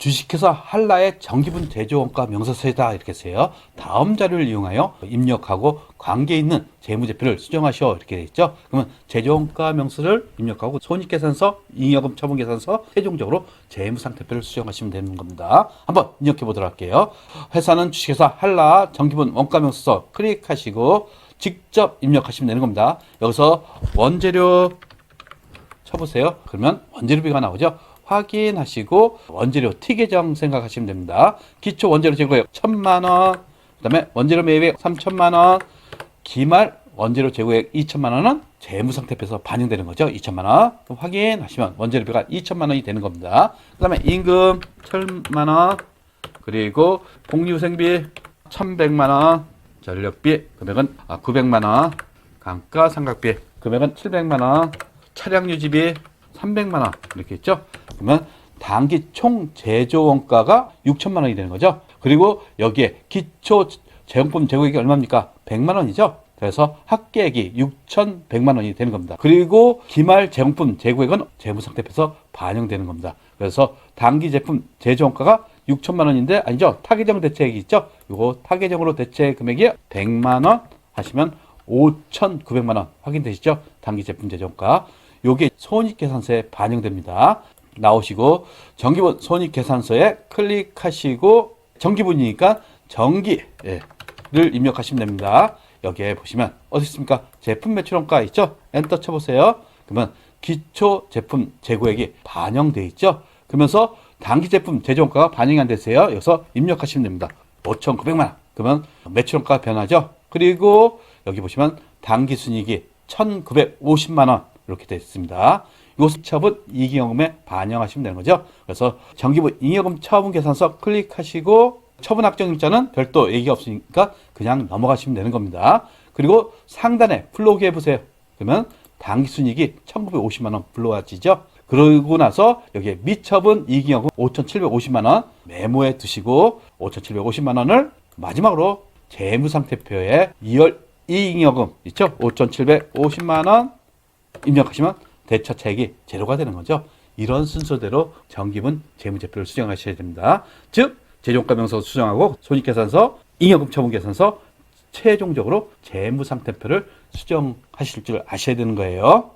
주식회사 한라의 정기분 제조원가 명세서이다 이렇게 써요. 다음 자료를 이용하여 입력하고 관계 있는 재무제표를 수정하시오 이렇게 돼 있죠. 그러면 제조원가 명세를 입력하고 손익계산서, 잉여금 처분계산서 최종적으로 재무상태표를 수정하시면 되는 겁니다. 한번 입력해 보도록 할게요. 회사는 주식회사 한라 정기분 원가 명세서 클릭하시고 직접 입력하시면 되는 겁니다. 여기서 원재료 쳐보세요. 그러면 원재료비가 나오죠. 확인하시고 원재료 T 계정 생각하시면 됩니다. 기초 원재료 재고액 1천만 원, 그 다음에 원재료 매입액 3천만 원, 기말 원재료 재고액 2천만 원은 재무상태표에서 반영되는 거죠. 2천만 원. 그럼 확인하시면 원재료비가 2천만 원이 되는 겁니다. 그 다음에 임금 1천만 원, 그리고 복리후생비 1,100만 원, 전력비 금액은 아, 900만 원, 감가상각비 금액은 700만 원, 차량 유지비 300만 원. 이렇게 있죠. 그러면 단기 총 제조 원가가 6천만 원이 되는 거죠. 그리고 여기에 기초 제용품 제고액이 얼마입니까? 100만 원이죠. 그래서 합계액이 6,100만 원이 되는 겁니다. 그리고 기말 제용품 재고액은 재무상태표에서 반영되는 겁니다. 그래서 단기 제품 제조 원가가 6천만 원인데 아니죠. 타계정 대체액이 있죠. 요거 타계정으로 대체 금액이 100만 원 하시면 5,900만 원 확인되시죠? 단기 제품 제조 원가. 요게 손익계산서에 반영됩니다. 나오시고 정기분 손익계산서에 클릭하시고 정기분이니까 정기를 입력하시면 됩니다. 여기에 보시면 어디 있습니까? 제품 매출원가 있죠? 엔터 쳐보세요. 그러면 기초 제품 재고액이 반영돼 있죠? 그러면서 단기 제품 제조원가가 반영이 안 됐어요. 여기서 입력하시면 됩니다. 5,900만 원. 그러면 매출원가 변하죠? 그리고 여기 보시면 단기 순이익이 1,950만 원 이렇게 되어 있습니다. 요 처분 이기여금에 반영하시면 되는 거죠. 그래서 정기부 잉여금 처분 계산서 클릭하시고 처분 확정일자는 별도 얘기가 없으니까 그냥 넘어가시면 되는 겁니다. 그리고 상단에 플로그 해보세요. 그러면 당기순이익이 1950만 원 불러와지죠. 그러고 나서 여기에 미처분 이기여금 5,750만 원 메모해 두시고 5,750만 원을 마지막으로 재무상태표에 2월 이익여금 있죠? 5,750만 원 입력하시면 대처 차익이 제로가 되는 거죠. 이런 순서대로 정기분 재무제표를 수정하셔야 됩니다. 즉 재종가 명서 수정하고 손익계산서, 잉여금 처분 계산서 최종적으로 재무상태표를 수정하실 줄 아셔야 되는 거예요.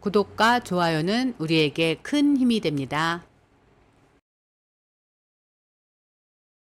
구독과 좋아요는 우리에게 큰 힘이 됩니다.